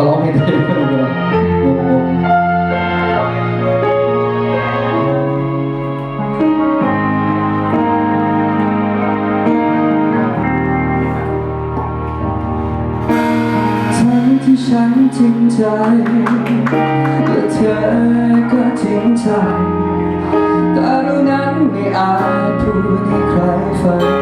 ก็ร้องไม่ได้ก็ไม่ที่ฉันจริงใจและเธอก็จริงใจแต่เรานั้นไม่อาจพูดให้ใครฟัง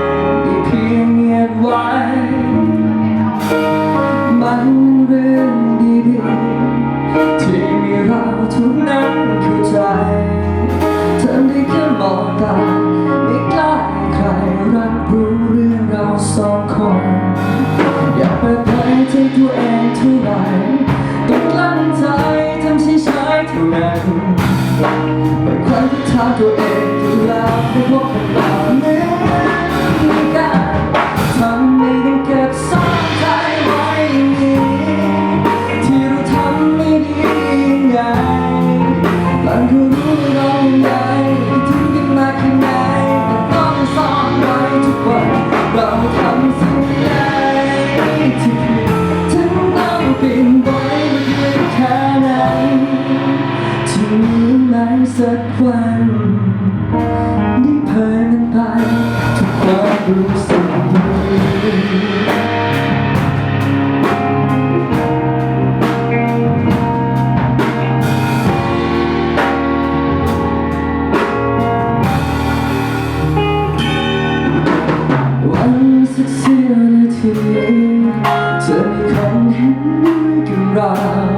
to end. ไหนสักวันได้เผยมันไปทุกความรู้สึกดีวันสักเสี้ยวนาทีเธอมีคนเห็นด้วยกับเรา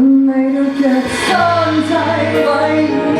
Make a guess on time, why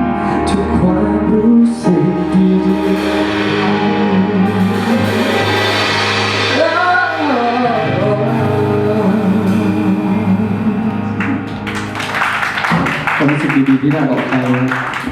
一旦要给我。